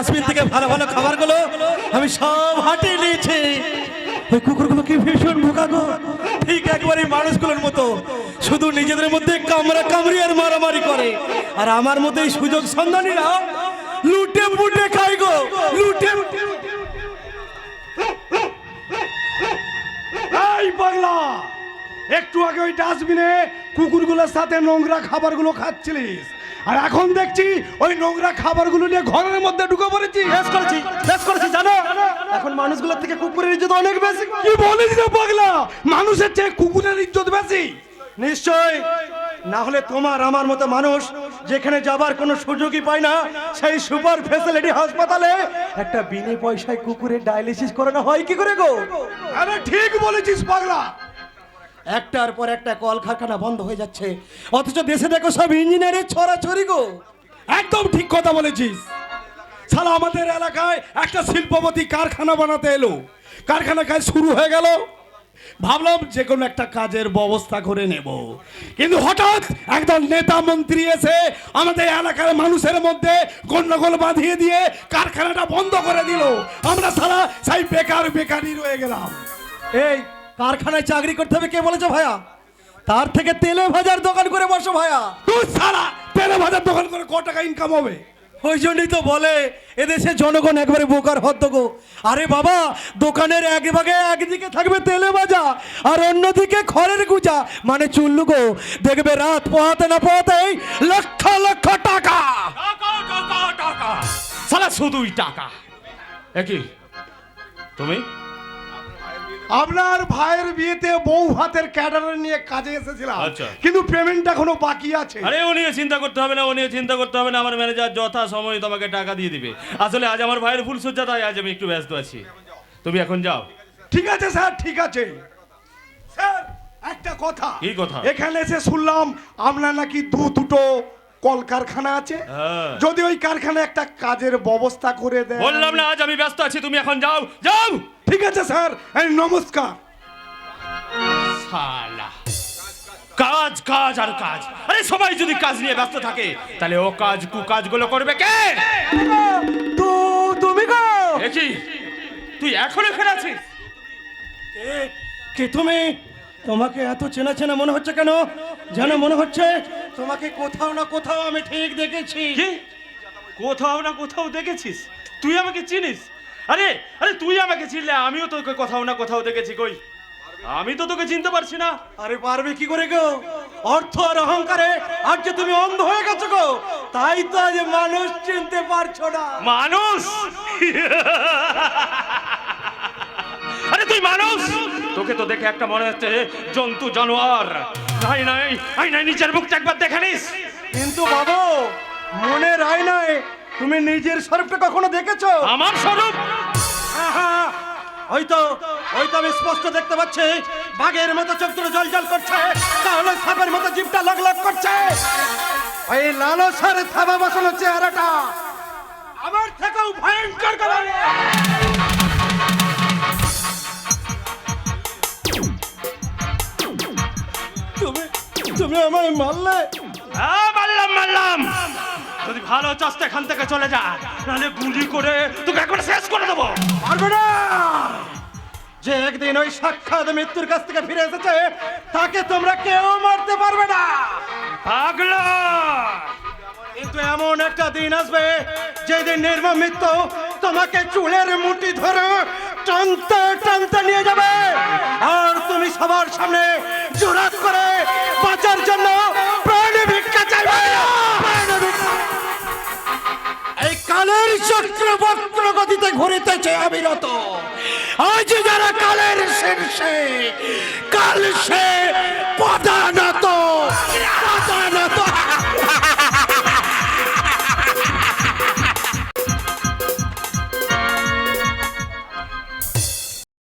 Dustbin থেকে ভালো ভালো খাবারগুলো আমি সব হাটিয়ে নিয়েছি। ওই কুকুরগুলো কি ভীষণ বোকা গো? ঠিক একবারে মানুষগুলোর মতো। শুধু নিজেদের মধ্যে কামড়া কামড়ি আর মারামারি করে। আর আমার মতো এই সুযোগ সন্ধানীরা লুটে পুটে খাই গো, লুটে এই পাগলা, একটু আগে ওই ডাস্টবিনে কুকুরগুলোর সাথে নোংরা খাবারগুলো খাচ্ছিলিস। আর এখন দেখছি ওই নোংরা খাবারগুলো নিয়ে ঘরের মধ্যে ঢুকে পড়েছি। বেশ করেছি বেশ করেছি জানো? এখন মানুষগুলোর থেকে কুকুরের ইজ্জত অনেক বেশি। কি বলিস রে পাগলা? মানুষের চেয়ে কুকুরের ইজ্জত বেশি। নিশ্চয় না হলে তোমার আমার মতো মানুষ যেখানে যাবার কোনো সুযোগই পায় না সেই সুপার ফেসিলিটি হাসপাতালে একটা বিনে পয়সায় কুকুরের ডায়ালিসিস করানো হয় কি করে গো? আরে ঠিক বলেছিস পাগলা। একটার পর একটা কলকারখানা বন্ধ হয়ে যাচ্ছে। অথচ দেশে দেখো সব ইঞ্জিনিয়ারের ছড়াছড়ি গো। একদম ঠিক কথা বলেছিস। সালা আমাদের এলাকায় একটা শিল্পপতি কারখানা বানাতে এলো। কারখানা কাজ শুরু হয়ে গেল। ভাবলাম যে কোনো একটা কাজের ব্যবস্থা করে নেব। কিন্তু হঠাৎ একদল নেতা মন্ত্রী এসে আমাদের এলাকার মানুষের মধ্যে গন্ডগোল বাঁধিয়ে দিয়ে কারখানাটা বন্ধ করে দিল। আমরা সারা সেই বেকার বেকারই রয়ে গেলাম। এই কারখানায় চাকরি করতে হবে কে বলেছে ভাইয়া? তার থেকে তেলে ভাজার দোকান করে বসো ভাইয়া। তুই সারা তেলে ভাজার দোকান করে ক টাকা ইনকাম হবে? ওই জন্যই তো বলে এদেশে জনগণ একবারে বোকার হদ্দ গো। আরে বাবা দোকানের এক ভাগে একদিকে থাকবে তেলে ভাজা আর অন্যদিকে খড়ের গুজা। মানে চুল্লু গো দেখবে রাত পোহাতে না পোহাতেই লক্ষ লক্ষ টাকা। টাকা টাকা টাকা। সালা শুধুই টাকা। একই তুমি? আপনার ভাইয়ের বিয়েতে বউ হাতের ক্যাডার নিয়ে কাজে এসেছিলাম। আচ্ছা। কিন্তু পেমেন্ট এখনও বাকি আছে। আরে ও নিয়ে চিন্তা করতে হবে না ও নিয়ে চিন্তা করতে হবে না আমার ম্যানেজার যথা সময় তোমাকে টাকা দিয়ে দিবে। আসলে আজ আমার ভাইয়ের ফুল সজ্জা তাই আজ আমি একটু ব্যস্ত আছি। তুমি এখন যাও। ঠিক আছে স্যার ঠিক আছে। স্যার একটা কথা। কি কথা? এখানে এসে শুনলাম আপনার নাকি দু দুটো কলকারখানা আছে। হ্যাঁ। যদি ওই কারখানায় একটা কাজের ব্যবস্থা করে দেয় বললাম না আজ আমি ব্যস্ত আছি তুমি এখন যাও যাও! ঠিক আছে স্যার। নমস্কার। শালা। কাজ কাজ আর কাজ। আরে সবাই যদি কাজ নিয়ে ব্যস্ত থাকে তাহলে ও কাজ কু কাজগুলো করবে কে? তো তুমি গো। দেখি তুই এখন এখানে আছিস? কে কে তুমি? তোমাকে এত চেনা চেনা মনে হচ্ছে কেন? যেন মনে হচ্ছে তোমাকে কোথাও না কোথাও আমি ঠিক দেখেছি। কোথাও না কোথাও দেখেছিস? তুই আমাকে চিনিস? আরে আরে তুই আমাকে চিনলে আমিও তোকে কোথাও না কোথাও দেখেছি কই? আমি তো তোকে চিনতে পারছি না। আরে পারবে কি করে গো? অর্থ আর অহংকারে আর যে তুমি অন্ধ হয়ে গেছো গো তাই তো আজ মানুষ চিনতে পারছ না। মানুষ? আরে তুই মানুষ? তোকে তো দেখে একটা মনে হচ্ছে জন্তু জানোয়ার। নাই নাই আই নাই নিজের মুখটা একবার দেখে নিস। কিন্তু বাবু আয়নায় তুমি নিজের স্বরূপটা কখনো দেখেছ? আমার স্বরূপ? আহা, ওই তো ওই তো আমি স্পষ্ট দেখতে পাচ্ছি বাঘের মতো চোখ দুটো জল জল করছে তাহলে সাপের মতো জিভটা লগ লগ করছে। ওই লালসার থাবা বসানো চেহারাটা আমার থেকেও ভয়ঙ্কর করে তুমি তুমি আমায় মারলে? মারলাম মারলাম। যদি ভালো চাস তো এখান থেকে চলে যা। নাহলে গুলি করে তোকে একবার শেষ করে দেবো। পারবে না। যে একদিন ওই সাক্ষাৎ মৃত্যুর কাছ থেকে ফিরে এসেছে, তাকে তোমরা কেউ মারতে পারবে না। পাগলা। কিন্তু এমন একটা দিন আসবে, যেদিন নির্মম মৃত্যু তোমাকে চুলের মুঠি ধরে টানতে টানতে নিয়ে যাবে। আর তুমি সবার সামনে জোরাত করে বাঁচার জন্য তীব্র বক্র গতিতে ঘুরিতেছে অবিরত। আজ যারা কালের শীর্ষে কাল সে পদার